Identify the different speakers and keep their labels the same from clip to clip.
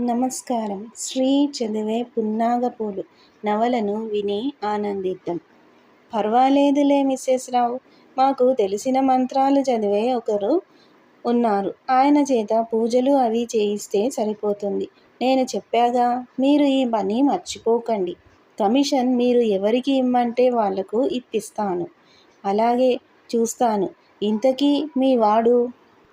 Speaker 1: నమస్కారం. శ్రీ చదివే పున్నాగపూలు నవలను విని ఆనందిద్దాం. పర్వాలేదులే మిస్సెస్ రావు. మాకు తెలిసిన మంత్రాలు చదివే ఒకరు ఉన్నారు. ఆయన చేత పూజలు అవి చేయిస్తే సరిపోతుంది. నేను చెప్పాగా మీరు ఈ పని మర్చిపోకండి. కమిషన్ మీరు ఎవరికి ఇమ్మంటే వాళ్ళకు ఇప్పిస్తాను. అలాగే చూస్తాను. ఇంతకీ మీ వాడు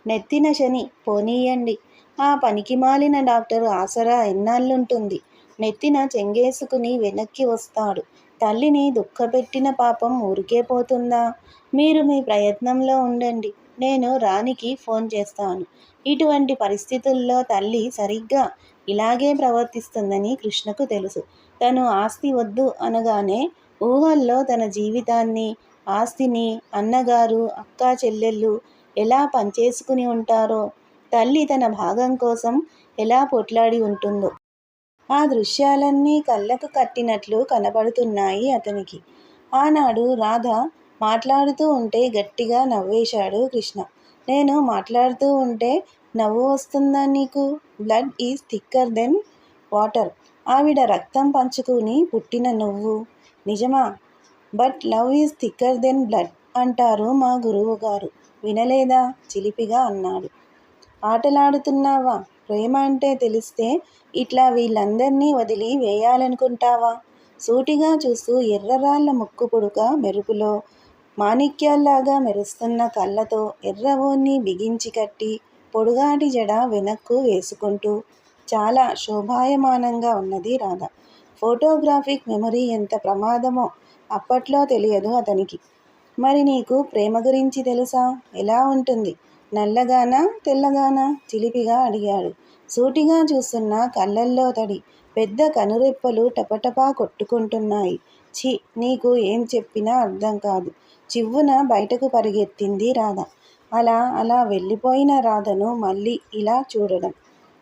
Speaker 1: నెత్తిన శని పోనీయండి. ఆ పనికిమాలిన డాక్టర్ ఆసరా ఎన్నాళ్ళుంటుంది? నెత్తిన చెంగేసుకుని వెనక్కి వస్తాడు. తల్లిని దుఃఖపెట్టిన పాపం ఊరికే పోతుందా? మీరు మీ ప్రయత్నంలో ఉండండి. నేను రాణికి ఫోన్ చేస్తాను. ఇటువంటి పరిస్థితుల్లో తల్లి సరిగ్గా ఇలాగే ప్రవర్తిస్తుందని కృష్ణకు తెలుసు. తను ఆస్తి వద్దు అనగానే ఊహల్లో తన జీవితాన్ని ఆస్తిని అన్నగారు అక్కా చెల్లెళ్ళు ఎలా పనిచేసుకుని ఉంటారో తల్లి తన భాగం కోసం ఎలా పొట్లాడి ఉంటుందో. ఆ దృశ్యాలన్నీ కళ్ళకు కట్టినట్లు కనబడుతున్నాయి అతనికి. ఆనాడు రాధ మాట్లాడుతూ ఉంటే గట్టిగా నవ్వేశాడు కృష్ణ. నేను మాట్లాడుతూ ఉంటే నవ్వు వస్తుందా నీకు? Blood is thicker than water. ఆవిడ రక్తం పంచుకుని పుట్టిన నువ్వు. నిజమా? But love is thicker than blood అంటారు మా గురువు గారు వినలేదా? చిలిపిగా అన్నాడు. ఆటలాడుతున్నావా? ప్రేమ అంటే తెలిస్తే ఇట్లా వీళ్ళందర్నీ వదిలి వేయాలనుకుంటావా? సూటిగా చూస్తూ ఎర్రరాళ్ళ ముక్కు పుడుక మెరుపులో మాణిక్యాల్లాగా మెరుస్తున్న కళ్ళతో ఎర్రవోన్ని బిగించి కట్టి పొడుగాటి జడ వెనక్కు వేసుకుంటూ చాలా శోభాయమానంగా ఉన్నది రాధ. ఫోటోగ్రాఫిక్ మెమరీ ఎంత ప్రమాదమో అప్పట్లో తెలియదు అతనికి. మరి నీకు ప్రేమ గురించి తెలుసా? ఎలా ఉంటుంది? నల్లగానా తెల్లగానా? చిలిపిగా అడిగాడు. సూటిగా చూస్తున్న కళ్ళల్లో తడి. పెద్ద కనురెప్పలు టపటపా కొట్టుకుంటున్నాయి. ఛీ నీకు ఏం చెప్పినా అర్థం కాదు. చివ్వున బయటకు పరిగెత్తింది రాధ. అలా అలా వెళ్ళిపోయిన రాధను మళ్ళీ ఇలా చూడడం.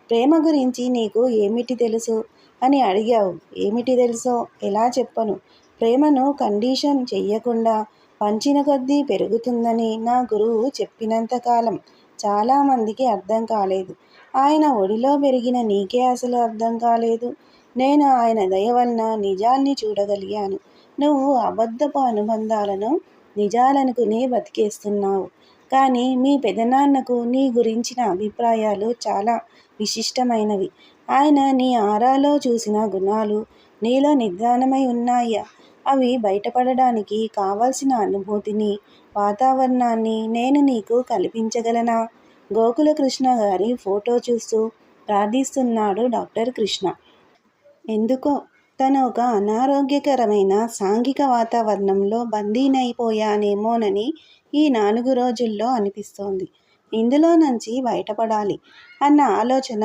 Speaker 1: ప్రేమ గురించి నీకు ఏమిటి తెలుసు? అని అడిగావు. ఏమిటి తెలుసో? ఎలా చెప్పను? ప్రేమను కండిషన్ చెయ్యకుండా పంచిన కొద్దీ పెరుగుతుందని నా గురువు చెప్పినంతకాలం చాలామందికి అర్థం కాలేదు. ఆయన ఒడిలో పెరిగిన నీకే అసలు అర్థం కాలేదు. నేను ఆయన దయ వలన నిజాల్ని చూడగలిగాను. నువ్వు అబద్ధపు అనుబంధాలను నిజాలనుకుని బతికేస్తున్నావు. కానీ మీ పెదనాన్నకు నీ గురించిన అభిప్రాయాలు చాలా విశిష్టమైనవి. ఆయన నీ ఆరాలో చూసిన గుణాలు నీలో నిద్రాణమై ఉన్నాయా? అవి బయటపడడానికి కావాల్సిన అనుభూతిని వాతావరణాన్ని నేను నీకు కల్పించగలనా? గోకుల కృష్ణ గారి ఫోటో చూస్తూ ప్రార్థిస్తున్నాడు డాక్టర్ కృష్ణ. ఎందుకో? తను ఒక అనారోగ్యకరమైన సాంఘిక వాతావరణంలో బందీనైపోయానేమోనని ఈ నాలుగు రోజుల్లో అనిపిస్తోంది. ఇందులో నుంచి బయటపడాలి అన్న ఆలోచన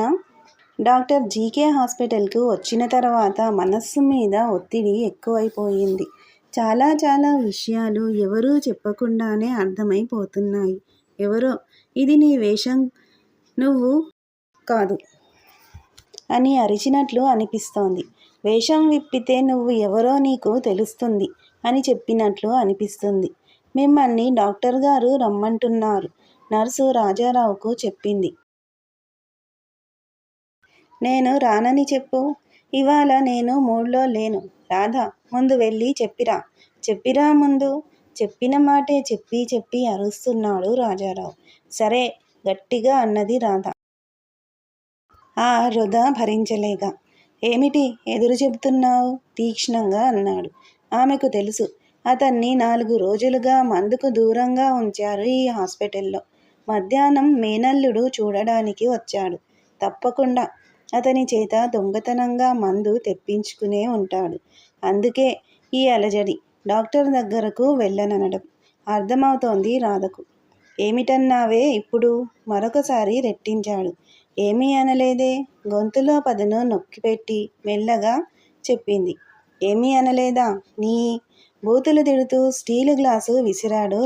Speaker 1: డాక్టర్ జీకే హాస్పిటల్కు వచ్చిన తర్వాత మనస్సు మీద ఒత్తిడి ఎక్కువైపోయింది. చాలా చాలా విషయాలు ఎవరూ చెప్పకుండానే అర్థమైపోతున్నాయి. ఎవరో ఇది నీ వేషం నువ్వు కాదు అని అరిచినట్లు అనిపిస్తోంది. వేషం విప్పితే నువ్వు ఎవరో నీకు తెలుస్తుంది అని చెప్పినట్లు అనిపిస్తుంది. మిమ్మల్ని డాక్టర్ గారు రమ్మంటున్నారు. నర్సు రాజారావుకు చెప్పింది. నేను రానని చెప్పు. ఇవాళ నేను మూడ్లో లేను. రాధా ముందు వెళ్ళి చెప్పిరా. చెప్పిరా ముందు. చెప్పిన మాటే చెప్పి చెప్పి అరుస్తున్నాడు రాజారావు. సరే గట్టిగా అన్నది రాధ. ఆ వృధా భరించలేక. ఏమిటి ఎదురు చెబుతున్నావు? తీక్ష్ణంగా అన్నాడు. ఆమెకు తెలుసు. అతన్ని నాలుగు రోజులుగా మందుకు దూరంగా ఉంచారు ఈ హాస్పిటల్లో. మధ్యాహ్నం మేనల్లుడు చూడడానికి వచ్చాడు. తప్పకుండా అతని చేత దొంగతనంగా మందు తెప్పించుకునే ఉంటాడు. అందుకే ఈ అలజడి. డాక్టర్ దగ్గరకు వెళ్ళననడం. అర్థమవుతోంది రాధకు. ఏమిటన్నావే ఇప్పుడు? మరొకసారి రెట్టించాడు. ఏమీ అనలేదే. గొంతులో పదను నొక్కిపెట్టి మెల్లగా చెప్పింది. ఏమీ అనలేదా? నీ బూతులు తిడుతూ స్టీలు గ్లాసు విసిరాడు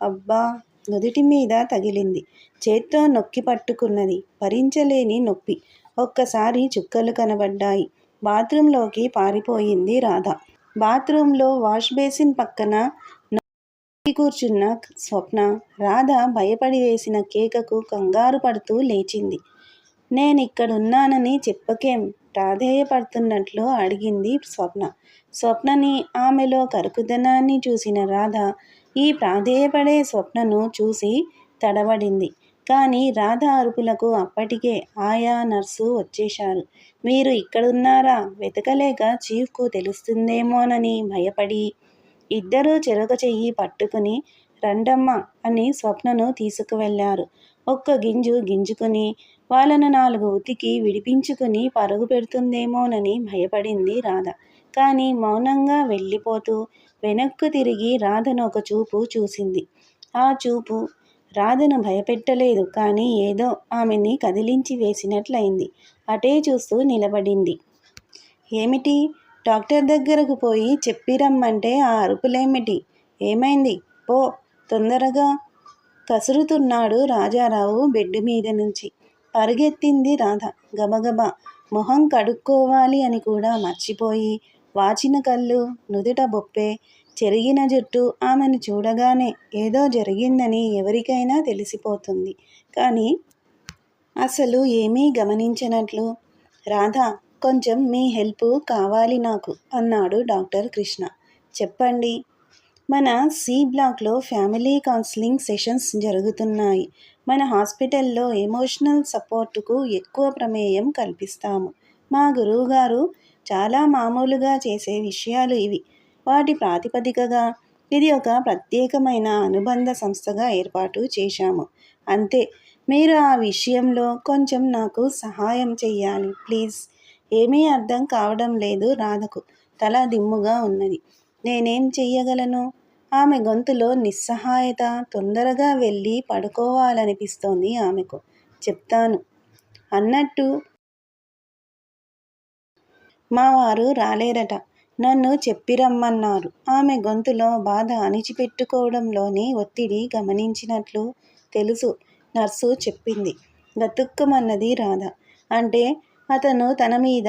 Speaker 1: అబ్బా నుదుటి మీద తగిలింది. చేత్తో నొక్కి పట్టుకున్నది. భరించలేని నొప్పి. ఒక్కసారి చుక్కలు కనబడ్డాయి. బాత్రూంలోకి పారిపోయింది రాధ. బాత్రూంలో వాష్ బేసిన్ పక్కన కూర్చున్న స్వప్న. రాధ భయపడి వేసిన కేకకు కంగారు పడుతూ లేచింది. నేనిక్కడున్నానని చెప్పకేం? ప్రాధేయపడుతున్నట్లు అడిగింది స్వప్న. స్వప్నని ఆమెలో కరుకుదనాన్ని చూసిన రాధ ఈ ప్రాధేయపడే స్వప్నను చూసి తడబడింది కానీ రాధ అరుపులకు అప్పటికే ఆయా నర్సు వచ్చేశారు. మీరు ఇక్కడున్నారా? వెతకలేక చీఫ్కు తెలుస్తుందేమోనని భయపడి ఇద్దరూ చెరొక చెయ్యి పట్టుకుని రండమ్మ అని స్వప్నను తీసుకువెళ్ళారు ఒక్క గింజు గింజుకుని వాళ్ళను నాలుగు ఉతికి విడిపించుకుని పరుగు పెడుతుందేమోనని భయపడింది రాధ. కానీ మౌనంగా వెళ్ళిపోతూ వెనక్కు తిరిగి రాధను ఒక చూపు చూసింది. ఆ చూపు రాధను భయపెట్టలేదు కానీ ఏదో ఆమెని కదిలించి వేసినట్లయింది. అటే చూస్తూ నిలబడింది. ఏమిటి? డాక్టర్ దగ్గరకు పోయి చెప్పిరమ్మంటే ఆ అరుపులేమిటి? ఏమైంది? పో తొందరగా కసురుతున్నాడు రాజారావు బెడ్ మీద నుంచి. పరుగెత్తింది రాధ. గబగబా మొహం కడుక్కోవాలి అని కూడా మర్చిపోయి వాచిన కళ్ళు నుదుట బొప్పే చెరిగిన జుట్టు ఆమెను చూడగానే ఏదో జరిగిందని ఎవరికైనా తెలిసిపోతుంది. కానీ అసలు ఏమీ గమనించినట్లు రాధ కొంచెం మీ హెల్ప్ కావాలి నాకు అన్నాడు డాక్టర్ కృష్ణ. చెప్పండి. మన సి బ్లాక్లో ఫ్యామిలీ కౌన్సిలింగ్ సెషన్స్ జరుగుతున్నాయి. మన హాస్పిటల్లో ఎమోషనల్ సపోర్టుకు ఎక్కువ ప్రమేయం కల్పిస్తాము. మా గురువుగారు చాలా మామూలుగా చేసే విషయాలు ఇవి. వాటి ప్రాతిపదికగా ఇది ఒక ప్రత్యేకమైన అనుబంధ సంస్థగా ఏర్పాటు చేశాము. అంతే. మీరు ఆ విషయంలో కొంచెం నాకు సహాయం చెయ్యాలి ప్లీజ్. ఏమీ అర్థం కావడం లేదు రాధకు. తల దిమ్ముగా ఉన్నది. నేనేం చెయ్యగలను? ఆమె గొంతులో నిస్సహాయత తొందరగా వెళ్ళి పడుకోవాలనిపిస్తోంది ఆమెకు. చెప్తాను. అన్నట్టు మా వారు రాలేరట. నన్ను చెప్పిరమ్మన్నారు. ఆమె గొంతులో బాధ అణిచిపెట్టుకోవడంలోని ఒత్తిడి గమనించినట్లు తెలుసు నర్సు చెప్పింది. గతుక్కుమన్నది రాధ. అంటే అతను తన మీద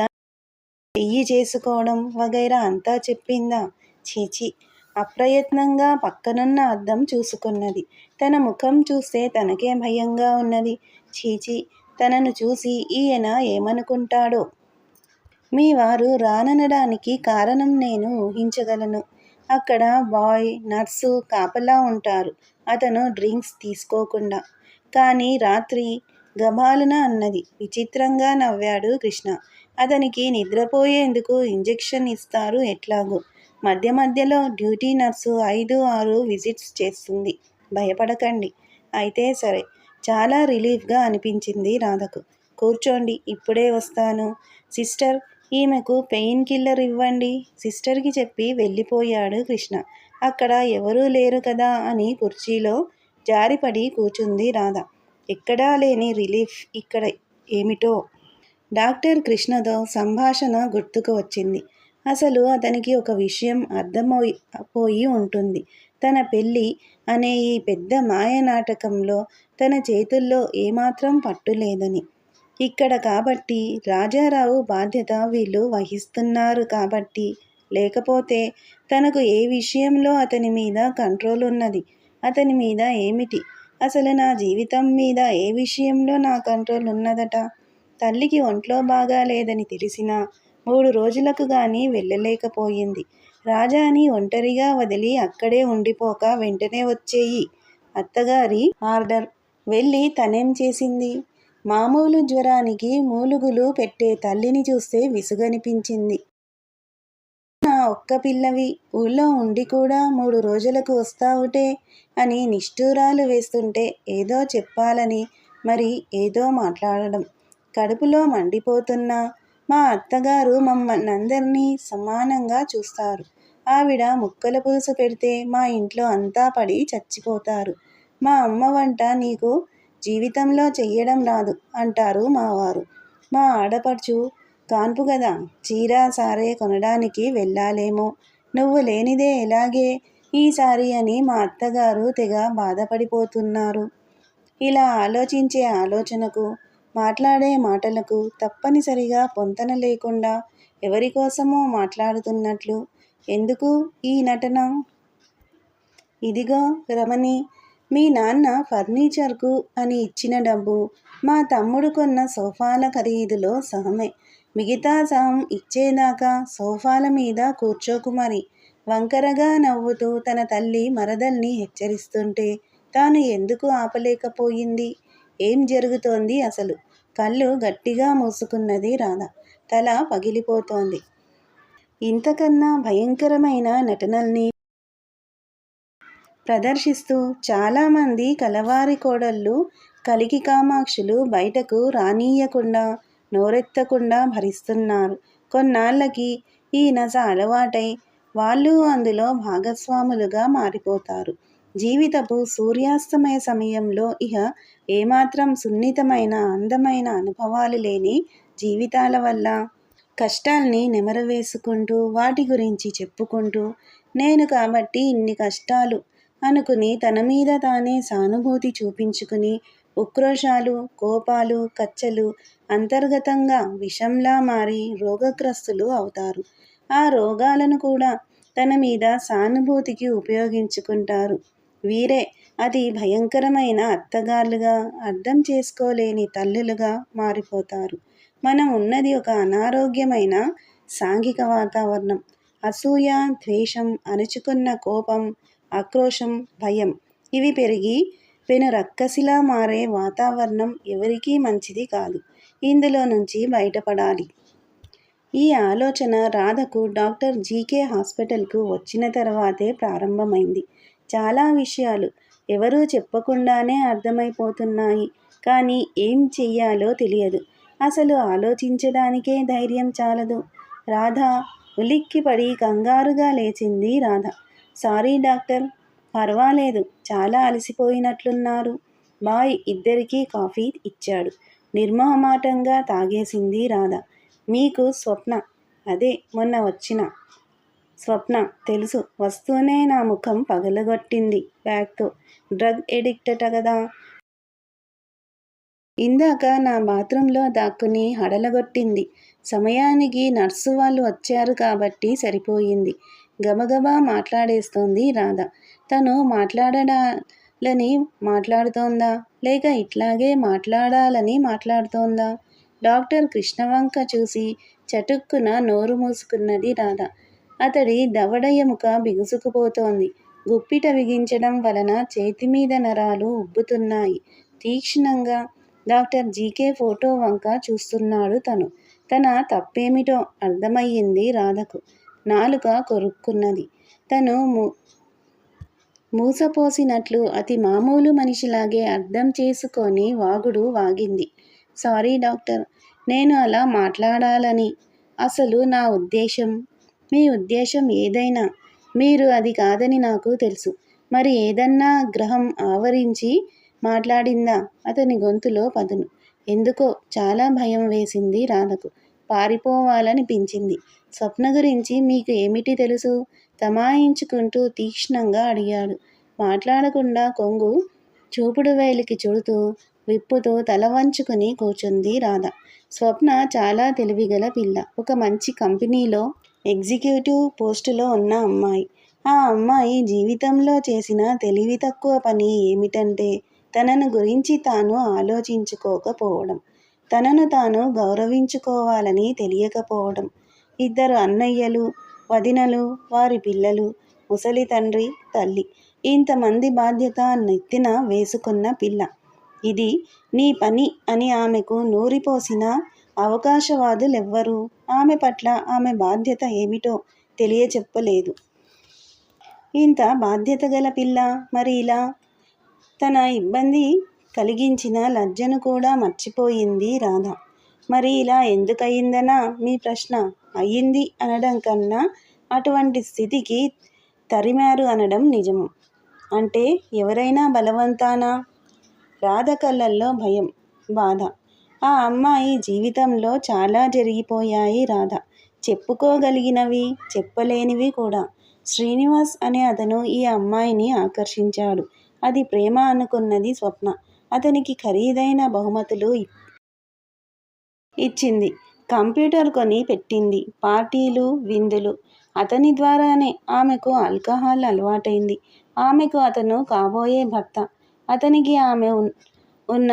Speaker 1: చెయ్యి చేసుకోవడం వగైరా అంతా చెప్పిందా? చీచి. అప్రయత్నంగా పక్కనున్న అద్దం చూసుకున్నది. తన ముఖం చూస్తే తనకే భయంగా ఉన్నది. చీచి. తనను చూసి ఈయన ఏమనుకుంటాడో మీ వారు రాననడానికి కారణం నేను ఊహించగలను. అక్కడ బాయ్ నర్సు కాపలా ఉంటారు. అతను డ్రింక్స్ తీసుకోకుండా. కానీ రాత్రి గబాలున అన్నది. విచిత్రంగా నవ్వాడు కృష్ణ. అతనికి నిద్రపోయేందుకు ఇంజెక్షన్ ఇస్తారు ఎట్లాగో. మధ్య మధ్యలో డ్యూటీ నర్సు ఐదు ఆరు విజిట్స్ చేస్తుంది. భయపడకండి. అయితే సరే. చాలా రిలీఫ్గా అనిపించింది రాధకు. కూర్చోండి. ఇప్పుడే వస్తాను. సిస్టర్ ఈమెకు పెయిన్ కిల్లర్ ఇవ్వండి సిస్టర్కి చెప్పి వెళ్ళిపోయాడు కృష్ణ. అక్కడ ఎవరూ లేరు కదా అని కుర్చీలో జారిపడి కూర్చుంది రాధ. ఎక్కడా లేని రిలీఫ్ ఇక్కడ ఏమిటో? డాక్టర్ కృష్ణతో సంభాషణ గుర్తుకు వచ్చింది. అసలు అతనికి ఒక విషయం అర్థమై పోయి ఉంటుంది. తన పెళ్ళి అనే ఈ పెద్ద మాయ నాటకంలో తన చేతుల్లో ఏమాత్రం పట్టు లేదని. ఇక్కడ కాబట్టి రాజారావు బాధ్యత వీళ్ళు వహిస్తున్నారు కాబట్టి. లేకపోతే తనకు ఏ విషయంలో అతని మీద కంట్రోల్ ఉన్నది? అతని మీద ఏమిటి? అసలు నా జీవితం మీద ఏ విషయంలో నా కంట్రోల్ ఉన్నదట? తల్లికి ఒంట్లో బాగా లేదని తెలిసినా మూడు రోజులకు గాని వెళ్ళలేకపోయింది. రాజాని ఒంటరిగా వదిలి అక్కడే ఉండిపోక వెంటనే వచ్చేయి. అత్తగారి ఆర్డర్. వెళ్ళి తనేం చేసింది? మామూలు జ్వరానికి మూలుగులు పెట్టే తల్లిని చూస్తే విసుగనిపించింది. నా ఒక్క పిల్లవి ఊళ్ళో ఉండి కూడా మూడు రోజులకు వస్తావుటే అని నిష్ఠూరాలు వేస్తుంటే ఏదో చెప్పాలని మరి ఏదో మాట్లాడడం. కడుపులో మండిపోతున్న మా అత్తగారు మమ్మల్ని అందరినీ సమానంగా చూస్తారు. ఆవిడ ముక్కల పులుసు పెడితే మా ఇంట్లో అంతా పడి చచ్చిపోతారు. మా అమ్మ వంట నీకు జీవితంలో చెయ్యడం రాదు అంటారు మావారు. మా ఆడపడుచు కాన్పు కదా చీర సారే కొనడానికి వెళ్ళాలేమో నువ్వు లేనిదే ఎలాగే ఈసారి అని మా అత్తగారు తెగ బాధపడిపోతున్నారు ఇలా ఆలోచించే ఆలోచనకు మాట్లాడే మాటలకు తప్పనిసరిగా పొంతన లేకుండా ఎవరి కోసమో మాట్లాడుతున్నట్లు ఎందుకు ఈ నటన ఇదిగో రమణి మీ నాన్న ఫర్నిచర్కు అని ఇచ్చిన డబ్బు మా తమ్ముడు కొన్న సోఫాల ఖరీదులో సహమే. మిగతా సహం ఇచ్చేదాకా సోఫాల మీద కూర్చోకు మరి. వంకరగా నవ్వుతూ తన తల్లి మరదల్ని హెచ్చరిస్తుంటే తాను ఎందుకు ఆపలేకపోయింది? ఏం జరుగుతోంది అసలు? కళ్ళు గట్టిగా మూసుకున్నది రాధ. తల పగిలిపోతోంది. ఇంతకన్నా భయంకరమైన నటనల్ని ప్రదర్శిస్తూ చాలామంది కలవారి కోడళ్ళు కలికి కామాక్షులు బయటకు రానీయకుండా నోరెత్తకుండా భరిస్తున్నారు. కొన్నాళ్ళకి ఈ నస అలవాటై వాళ్ళు అందులో భాగస్వాములుగా మారిపోతారు. జీవితపు సూర్యాస్తమయ సమయంలో ఇహ ఏమాత్రం సున్నితమైన అందమైన అనుభవాలు లేని జీవితాల వల్ల కష్టాల్ని నెమరవేసుకుంటూ వాటి గురించి చెప్పుకుంటూ నేను కాబట్టి ఇన్ని కష్టాలు అనుకుని తన మీద తానే సానుభూతి చూపించుకుని ఉక్రోషాలు కోపాలు కచ్చలు అంతర్గతంగా విషంలా మారి రోగగ్రస్తులు అవుతారు. ఆ రోగాలను కూడా తన మీద సానుభూతికి ఉపయోగించుకుంటారు. వీరే అతి భయంకరమైన అత్తగారులుగా అర్థం చేసుకోలేని తల్లులుగా మారిపోతారు. మనం ఉన్నది ఒక అనారోగ్యమైన సాంఘిక వాతావరణం. అసూయ ద్వేషం అణుచుకున్న కోపం ఆక్రోశం భయం ఇవి పెరిగి పెను రక్కసిలా మారే వాతావరణం ఎవరికీ మంచిది కాదు. ఇందులో నుంచి బయటపడాలి. ఈ ఆలోచన రాధకు డాక్టర్ జీకే హాస్పిటల్కు వచ్చిన తర్వాతే ప్రారంభమైంది. చాలా విషయాలు ఎవరూ చెప్పకుండానే అర్థమైపోతున్నాయి. కానీ ఏం చెయ్యాలో తెలియదు. అసలు ఆలోచించడానికే ధైర్యం చాలదు. రాధ ఉలిక్కిపడి కంగారుగా లేచింది రాధ. సారీ డాక్టర్ పర్వాలేదు చాలా అలసిపోయినట్లున్నారు. బాయ్ ఇద్దరికీ కాఫీ ఇచ్చాడు. నిర్మోహమాటంగా తాగేసింది రాధ. మీకు స్వప్న అదే మొన్న వచ్చిన స్వప్న తెలుసు వస్తూనే నా ముఖం పగలగొట్టింది బ్యాగ్తో. డ్రగ్ ఎడిక్టట కదా. ఇందాక నా బాత్రూంలో దాక్కుని హడలగొట్టింది. సమయానికి నర్సు వాళ్ళు వచ్చారు కాబట్టి సరిపోయింది. గబగబా మాట్లాడేస్తోంది రాధ. తను మాట్లాడాలని మాట్లాడుతోందా? లేక ఇట్లాగే మాట్లాడాలని మాట్లాడుతోందా? డాక్టర్ కృష్ణవంక చూసి చటుక్కున నోరు మూసుకున్నది రాధ. అతడి దవడ ఎముక బిగుసుకుపోతోంది. గుప్పిట బిగించడం వలన చేతి మీద నరాలు ఉబ్బుతున్నాయి. తీక్షణంగా డాక్టర్ జీకే ఫోటో వంక చూస్తున్నాడు తను. తన తప్పేమిటో అర్థమయ్యింది రాధకు. నాలుక కొరుక్కున్నది. తను మూ మూసపోసినట్లు అతి మామూలు మనిషిలాగే అర్థం చేసుకొని వాగుడు వాగింది. సారీ డాక్టర్ నేను అలా మాట్లాడాలని. అసలు నా ఉద్దేశం? మీ ఉద్దేశం ఏదైనా? మీరు అది కాదని నాకు తెలుసు. మరి ఏదన్నా గ్రహం ఆవరించి మాట్లాడిందా? అతని గొంతులో పదును. ఎందుకో చాలా భయం వేసింది రాధకు. పారిపోవాలనిపించింది. స్వప్న గురించి మీకు ఏమిటి తెలుసు? తమాయించుకుంటూ తీక్ష్ణంగా అడిగాడు. మాట్లాడకుండా కొంగు చూపుడు వేలికి చుడుతూ విప్పుతో తల వంచుకుని కూర్చుంది రాధ. స్వప్న చాలా తెలివిగల పిల్ల. ఒక మంచి కంపెనీలో ఎగ్జిక్యూటివ్ పోస్టులో ఉన్న అమ్మాయి. ఆ అమ్మాయి జీవితంలో చేసిన తెలివి తక్కువ పని ఏమిటంటే తనను గురించి తాను ఆలోచించుకోకపోవడం. తనను తాను గౌరవించుకోవాలని తెలియకపోవడం. ఇద్దరు అన్నయ్యలు వదినలు వారి పిల్లలు ముసలి తండ్రి తల్లి. ఇంతమంది బాధ్యత నెత్తిన వేసుకున్న పిల్ల. ఇది నీ పని అని ఆమెకు నూరిపోసిన అవకాశవాదులెవ్వరూ? ఆమె పట్ల ఆమె బాధ్యత ఏమిటో తెలియచెప్పలేదు. ఇంత బాధ్యత గల పిల్ల మరి ఇలా? తన ఇబ్బంది కలిగించిన లజ్జను కూడా మర్చిపోయింది రాధ. మరి ఇలా ఎందుకయిందనా మీ ప్రశ్న అయ్యింది అనడం కన్నా అటువంటి స్థితికి తరిమారు అనడం నిజము. అంటే ఎవరైనా బలవంతానా? రాధ కళ్ళల్లో భయం బాధ. ఆ అమ్మాయి జీవితంలో చాలా జరిగిపోయాయి రాధ. చెప్పుకోగలిగినవి చెప్పలేనివి కూడా. శ్రీనివాస్ అనే అతను ఈ అమ్మాయిని ఆకర్షించాడు. అది ప్రేమ అనుకున్నది స్వప్న. అతనికి ఖరీదైన బహుమతులు ఇచ్చింది. కంప్యూటర్ కొని పెట్టింది. పార్టీలు విందులు. అతని ద్వారానే ఆమెకు ఆల్కహాల్ అలవాటైంది. ఆమెకు అతను కాబోయే భర్త. అతనికి ఆమె ఉన్న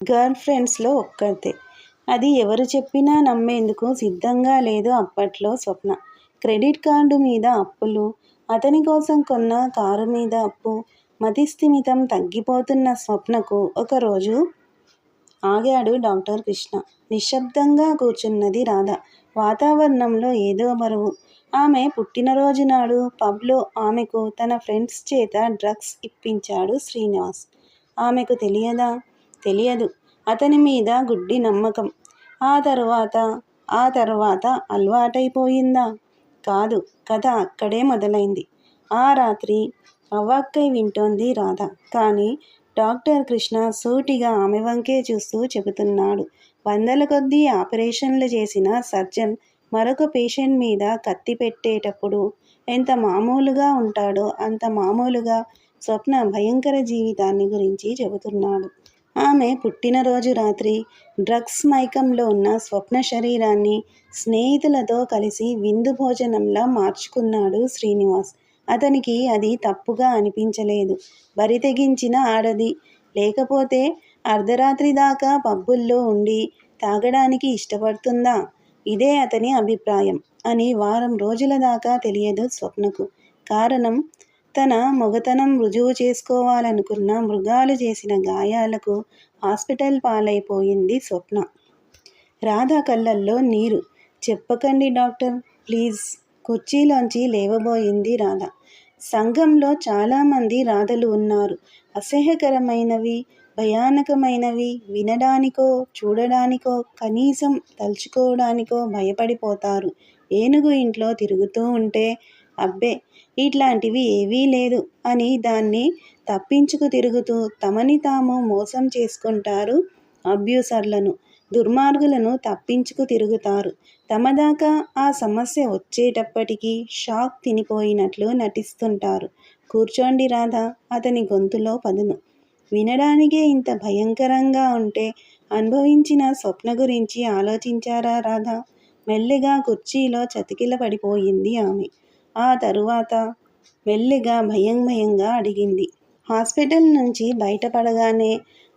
Speaker 1: గర్ల్ ఫ్రెండ్స్లో ఒక్కతే. అది ఎవరు చెప్పినా నమ్మేందుకు సిద్ధంగా లేదు అప్పట్లో స్వప్న. క్రెడిట్ కార్డు మీద అప్పులు అతని కోసం కొన్న కారు మీద అప్పు మతిస్థిమితం తగ్గిపోతున్న స్వప్నకు ఒకరోజు ఆగాడు డాక్టర్ కృష్ణ. నిశ్శబ్దంగా కూర్చున్నది రాధ. వాతావరణంలో ఏదో బరువు. ఆమె పుట్టినరోజు నాడు పబ్లో ఆమెకు తన ఫ్రెండ్స్ చేత డ్రగ్స్ ఇప్పించాడు శ్రీనివాస్. ఆమెకు తెలియదా? తెలియదు. అతని మీద గుడ్డి నమ్మకం. ఆ తర్వాత ఆ తర్వాత అలవాటైపోయిందా? కాదు. కథ అక్కడే మొదలైంది. ఆ రాత్రి అవాక్కై వింటోంది రాధ. కానీ డాక్టర్ కృష్ణ సూటిగా ఆమె వంకే చూస్తూ చెబుతున్నాడు. వందల కొద్దీ ఆపరేషన్లు చేసిన సర్జన్ మరొక పేషెంట్ మీద కత్తి పెట్టేటప్పుడు ఎంత మామూలుగా ఉంటాడో అంత మామూలుగా స్వప్న భయంకర జీవితాన్ని గురించి చెబుతున్నాడు. ఆమె పుట్టినరోజు రాత్రి డ్రగ్స్ మైకంలో ఉన్న స్వప్న శరీరాన్ని స్నేహితులతో కలిసి విందు భోజనంలా మార్చుకున్నాడు శ్రీనివాస్. అతనికి అది తప్పుగా అనిపించలేదు. బరి తెగించిన ఆడది లేకపోతే అర్ధరాత్రి దాకా పబ్బుల్లో ఉండి తాగడానికి ఇష్టపడుతుందా? ఇదే అతని అభిప్రాయం అని వారం రోజుల దాకా తెలియదు స్వప్నకు. కారణం తన మొగతనం రుజువు చేసుకోవాలనుకున్న మృగాలు చేసిన గాయాలకు హాస్పిటల్ పాలైపోయింది స్వప్న. రాధ కళ్ళల్లో నీరు. చెప్పకండి డాక్టర్ ప్లీజ్. కుర్చీలోంచి లేవబోయింది రాధ. సంఘంలో చాలామంది రాధలు ఉన్నారు. అసహ్యకరమైనవి భయానకమైనవి వినడానికో చూడడానికో కనీసం తలుచుకోవడానికో భయపడిపోతారు. ఏనుగు ఇంట్లో తిరుగుతూ ఉంటే అబ్బే ఇట్లాంటివి ఏవీ లేదు అని దాన్ని తప్పించుకు తిరుగుతూ తమని తాము మోసం చేసుకుంటారు అబ్యూసర్లను. దుర్మార్గులను తప్పించుకు తిరుగుతారు. తమదాకా ఆ సమస్య వచ్చేటప్పటికీ షాక్ తినిపోయినట్లు నటిస్తుంటారు. కూర్చోండి రాధా అతని గొంతులో పదును. వినడానికే ఇంత భయంకరంగా ఉంటే అనుభవించిన స్వప్న గురించి ఆలోచించారా రాధా? మెల్లిగా కుర్చీలో చతికిల పడిపోయింది ఆమె. ఆ తరువాత మెల్లిగా భయం భయంగా అడిగింది. హాస్పిటల్ నుంచి బయటపడగానే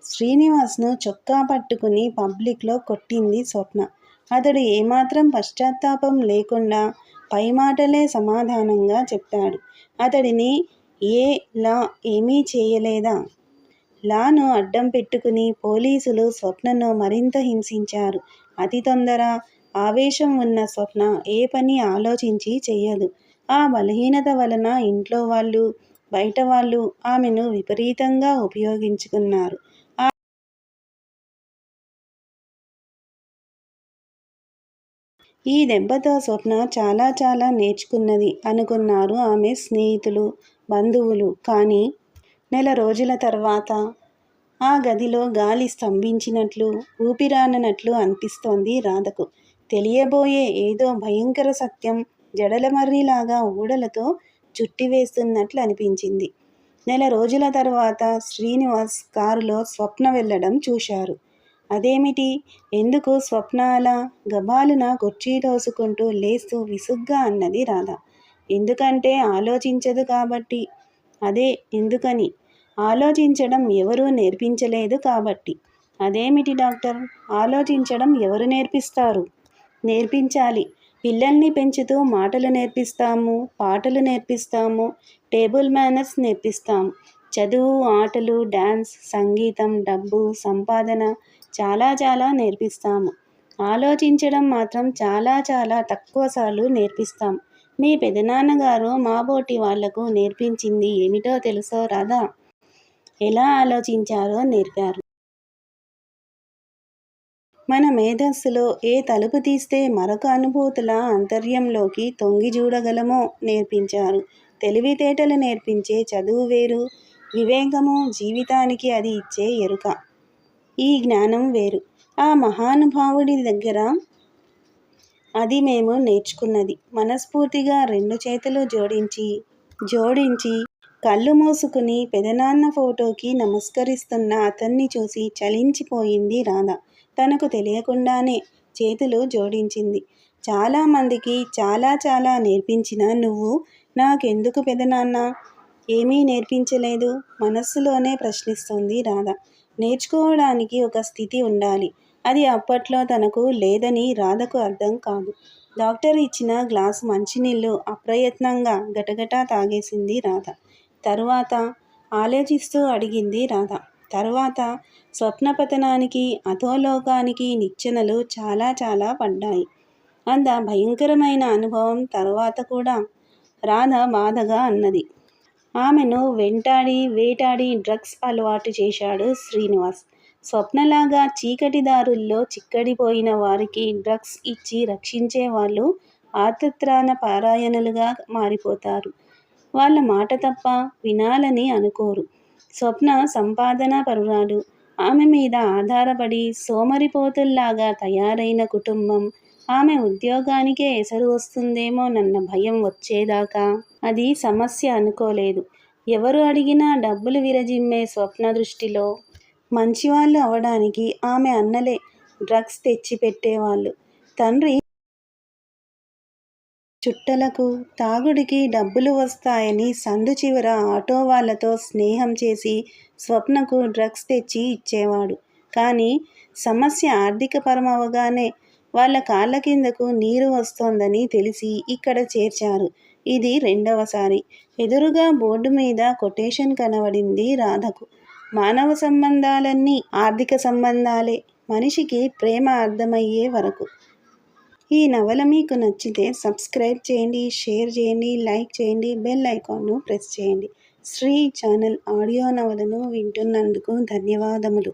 Speaker 1: శ్రీనివాస్ను చొక్కా పట్టుకుని పబ్లిక్లో కొట్టింది స్వప్న. అతడు ఏమాత్రం పశ్చాత్తాపం లేకుండా పై మాటలే సమాధానంగా చెప్పాడు. అతడిని ఏ లా ఏమీ చేయలేదా? లాను అడ్డం పెట్టుకుని పోలీసులు స్వప్నను మరింత హింసించారు. అతి తొందర ఆవేశం ఉన్న స్వప్న ఏ పని ఆలోచించి చెయ్యదు ఆ బలహీనత వలన ఇంట్లో వాళ్ళు బయట వాళ్ళు ఆమెను విపరీతంగా ఉపయోగించుకున్నారు. ఈ దెబ్బతో స్వప్న చాలా చాలా నేర్చుకున్నది అనుకున్నారు ఆమె స్నేహితులు బంధువులు. కానీ నెల రోజుల తర్వాత ఆ గదిలో గాలి స్తంభించినట్లు ఊపిరాననట్లు అనిపిస్తోంది రాధకు. తెలియబోయే ఏదో భయంకర సత్యం జడలమర్రిలాగా ఊడలతో చుట్టివేస్తున్నట్లు అనిపించింది. నెల రోజుల తర్వాత శ్రీనివాస్ కారులో స్వప్న వెళ్ళడం చూశారు. అదేమిటి? ఎందుకు స్వప్నాల గబాలున కుర్చీ తోసుకుంటూ లేస్తూ విసుగ్గా అన్నది రాధ. ఎందుకంటే ఆలోచించదు కాబట్టి. అదే ఎందుకని? ఆలోచించడం ఎవరూ నేర్పించలేదు కాబట్టి. అదేమిటి డాక్టర్? ఆలోచించడం ఎవరు నేర్పిస్తారు? నేర్పించాలి. పిల్లల్ని పెంచుతూ మాటలు నేర్పిస్తాము పాటలు నేర్పిస్తాము టేబుల్ మేనర్స్ నేర్పిస్తాము. చదువు ఆటలు డ్యాన్స్ సంగీతం డబ్బు సంపాదన చాలా చాలా నేర్పిస్తాము. ఆలోచించడం మాత్రం చాలా చాలా తక్కువసార్లు నేర్పిస్తాం. మీ పెదనాన్నగారు మాబోటి వాళ్ళకు నేర్పించింది ఏమిటో తెలుసో రాదా? ఎలా ఆలోచించారో నేర్పారు. మన మేధస్సులో ఏ తలుపు తీస్తే మరొక అనుభూతుల అంతర్యంలోకి తొంగి చూడగలమో నేర్పించారు. తెలివితేటలు నేర్పించే చదువు వేరు వివేకము జీవితానికి అది ఇచ్చే ఎరుక. ఈ జ్ఞానం వేరు. ఆ మహానుభావుడి దగ్గర అది మేము నేర్చుకున్నది. మనస్ఫూర్తిగా రెండు చేతులు జోడించి జోడించి కళ్ళు మూసుకుని పెదనాన్న ఫోటోకి నమస్కరిస్తున్న అతన్ని చూసి చలించిపోయింది రాధ. తనకు తెలియకుండానే చేతులు జోడించింది. చాలామందికి చాలా చాలా నేర్పించిన నువ్వు నాకెందుకు పెదనాన్న? ఏమీ నేర్పించలేదు. మనస్సులోనే ప్రశ్నిస్తోంది రాధ. నేర్చుకోవడానికి ఒక స్థితి ఉండాలి. అది అప్పట్లో తనకు లేదని రాధకు అర్థం కాదు. డాక్టర్ ఇచ్చిన గ్లాసు మంచినీళ్ళు అప్రయత్నంగా గటగటా తాగేసింది రాధ. తరువాత ఆలోచిస్తూ అడిగింది రాధ. తర్వాత స్వప్నపతనానికి అధోలోకానికి నిచ్చెనలు చాలా చాలా పడ్డాయి. అంత భయంకరమైన అనుభవం తర్వాత కూడా రాధ బాధగా అన్నది. ఆమెను వెంటాడి వేటాడి డ్రగ్స్ అలవాటు చేశాడు శ్రీనివాస్. స్వప్నలాగా చీకటి దారుల్లో చిక్కడిపోయిన వారికి డ్రగ్స్ ఇచ్చి రక్షించే వాళ్ళు ఆతత్రాన పారాయణలుగా మారిపోతారు. వాళ్ళ మాట తప్ప వినాలని అనుకోరు. స్వప్న సంపాదన పరురాలు. ఆమె మీద ఆధారపడి సోమరిపోతుల్లాగా తయారైన కుటుంబం ఆమె ఉద్యోగానికే ఎసరు వస్తుందేమోనన్న భయం వచ్చేదాకా. అది సమస్య అనుకోలేదు. ఎవరు అడిగినా డబ్బులు విరజిమ్మే స్వప్న దృష్టిలో. మంచివాళ్ళు అవడానికి ఆమె అన్నలే డ్రగ్స్ తెచ్చి పెట్టేవాళ్ళు తండ్రి చుట్టలకు తాగుడికి డబ్బులు వస్తాయని సందు చివర ఆటో వాళ్ళతో స్నేహం చేసి స్వప్నకు డ్రగ్స్ తెచ్చి ఇచ్చేవాడు. కానీ సమస్య ఆర్థిక పరమవగానే వాళ్ళ కాళ్ళ కిందకు నీరు వస్తోందని తెలిసి ఇక్కడ చేర్చారు. ఇది రెండవసారి. ఎదురుగా బోర్డు మీద కొటేషన్ కనబడింది రాధకు. మానవ సంబంధాలన్నీ ఆర్థిక సంబంధాలే. మనిషికి ప్రేమ అర్థమయ్యే వరకు. ఈ నవల మీకు నచ్చితే సబ్స్క్రైబ్ చేయండి షేర్ చేయండి లైక్ చేయండి బెల్ ఐకాన్ను ప్రెస్ చేయండి. శ్రీ ఛానల్ ఆడియో నవలను వింటున్నందుకు ధన్యవాదములు.